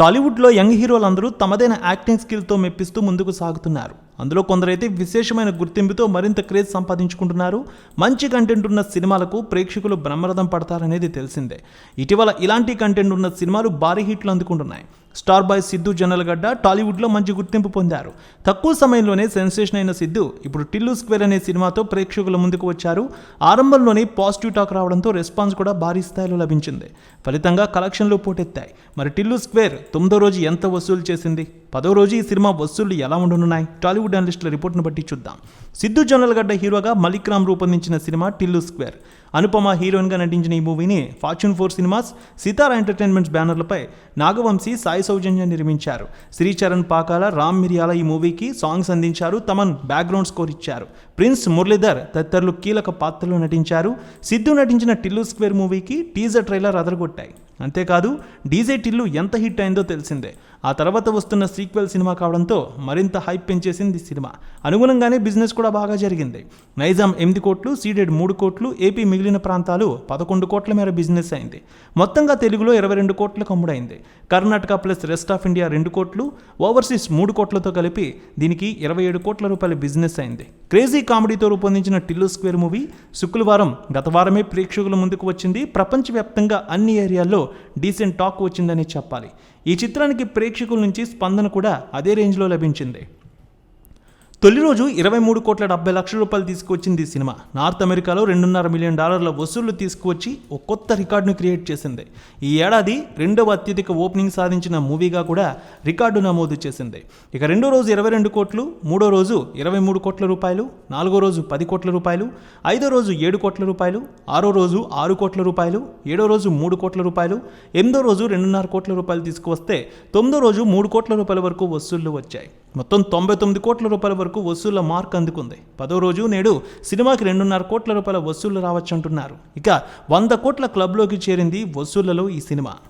టాలీవుడ్లో యంగ్ హీరోలందరూ తమదైన యాక్టింగ్ స్కిల్తో మెప్పిస్తూ ముందుకు సాగుతున్నారు. అందులో కొందరైతే విశేషమైన గుర్తింపుతో మరింత క్రేజ్ సంపాదించుకుంటున్నారు. మంచి కంటెంట్ ఉన్న సినిమాలకు ప్రేక్షకులు బ్రహ్మరథం పడతారనేది తెలిసిందే. ఇటీవల ఇలాంటి కంటెంట్ ఉన్న సినిమాలు భారీ హిట్లు అందుకుంటున్నాయి. స్టార్ బాయ్ సిద్ధు జనల్గడ్డ టాలీవుడ్లో మంచి గుర్తింపు పొందారు. తక్కువ సమయంలోనే సెన్సేషన్ అయిన సిద్ధు ఇప్పుడు టిల్లు స్క్వేర్ అనే సినిమాతో ప్రేక్షకుల ముందుకు వచ్చారు. ఆరంభంలోనే పాజిటివ్ టాక్ రావడంతో రెస్పాన్స్ కూడా భారీ స్థాయిలో లభించింది. ఫలితంగా కలెక్షన్లు పోటెత్తాయి. మరి టిల్లు స్క్వేర్ తొమ్మిదో రోజు ఎంత వసూలు చేసింది? పదో రోజు ఈ సినిమా వసూళ్ళు ఎలా ఉండనున్నాయి? టాలీవుడ్ అనలిస్టుల రిపోర్ట్ను బట్టి చూద్దాం. సిద్ధు జొన్నలగడ్డ హీరోగా మలిక్ రామ్ రూపొందించిన సినిమా టిల్లు స్క్వేర్. అనుపమ హీరోయిన్గా నటించిన ఈ మూవీని fortune four cinemas Sithara entertainments బ్యానర్లపై Nagavamsi Sai Soujanya నిర్మించారు. శ్రీచరణ్ పాకాల రామ్ మిరియాల ఈ మూవీకి సాంగ్స్ అందించారు. తమన్ బ్యాక్గ్రౌండ్ స్కోర్ ఇచ్చారు. ప్రిన్స్ మురళీధర్ తదితరులు కీలక పాత్రలో నటించారు. సిద్ధు నటించిన టిల్లు స్క్వేర్ మూవీకి టీజర్ ట్రైలర్ అదరగొట్టాయి. అంతేకాదు డీజే టిల్లు ఎంత హిట్ అయిందో తెలిసిందే. ఆ తర్వాత వస్తున్న సీక్వెల్ సినిమా కావడంతో మరింత హైప్ పెంచేసింది సినిమా. అనుగుణంగానే బిజినెస్ కూడా బాగా జరిగింది. నైజాం ఎనిమిది కోట్లు సీడెడ్ మూడు కోట్లు ఏపీ మిగిలిన ప్రాంతాలు పదకొండు కోట్ల మేర బిజినెస్ అయింది. మొత్తంగా తెలుగులో ఇరవై రెండు కోట్లకు అమ్ముడైంది. Karnataka plus rest of India రెండు కోట్లు ఓవర్సీస్ మూడు కోట్లతో కలిపి దీనికి ఇరవై ఏడు కోట్ల రూపాయల బిజినెస్ అయింది. క్రేజీ కామెడీతో రూపొందించిన టిల్లు స్క్వేర్ మూవీ శుక్రవారం గత వారమే ప్రేక్షకుల ముందుకు వచ్చింది. ప్రపంచవ్యాప్తంగా అన్ని ఏరియాల్లో డీసెంట్ టాక్ వచ్చిందని చెప్పాలి. ఈ చిత్రానికి ప్రేక్షకుల నుంచి స్పందన కూడా అదే రేంజ్లో లభించింది. తొలి రోజు ఇరవై మూడు కోట్ల డెబ్బై లక్షల రూపాయలు తీసుకువచ్చింది ఈ సినిమా. నార్త్ అమెరికాలో రెండున్నర మిలియన్ డాలర్ల వసూళ్ళు తీసుకువచ్చి ఒక కొత్త రికార్డును క్రియేట్ చేసింది. ఈ ఏడాది రెండవ అత్యధిక ఓపెనింగ్ సాధించిన మూవీగా కూడా రికార్డు నమోదు చేసింది. ఇక రెండో రోజు ఇరవై రెండు కోట్లు మూడో రోజు ఇరవై మూడు కోట్ల రూపాయలు నాలుగో రోజు పది కోట్ల రూపాయలు ఐదో రోజు ఏడు కోట్ల రూపాయలు ఆరో రోజు ఆరు కోట్ల రూపాయలు ఏడో రోజు మూడు కోట్ల రూపాయలు ఎనిమిదో రోజు రెండున్నర కోట్ల రూపాయలు తీసుకువస్తే తొమ్మిదో రోజు మూడు కోట్ల రూపాయల వరకు వసూళ్ళు వచ్చాయి. మొత్తం తొంభై తొమ్మిది కోట్ల రూపాయల వరకు వసూళ్ళ మార్క్ అందుకుంది. పదో రోజు నేడు సినిమాకి రెండున్నర కోట్ల రూపాయల వసూళ్ళు రావచ్చంటున్నారు. ఇక వంద కోట్ల క్లబ్లోకి చేరింది వసూళ్ళలో ఈ సినిమా.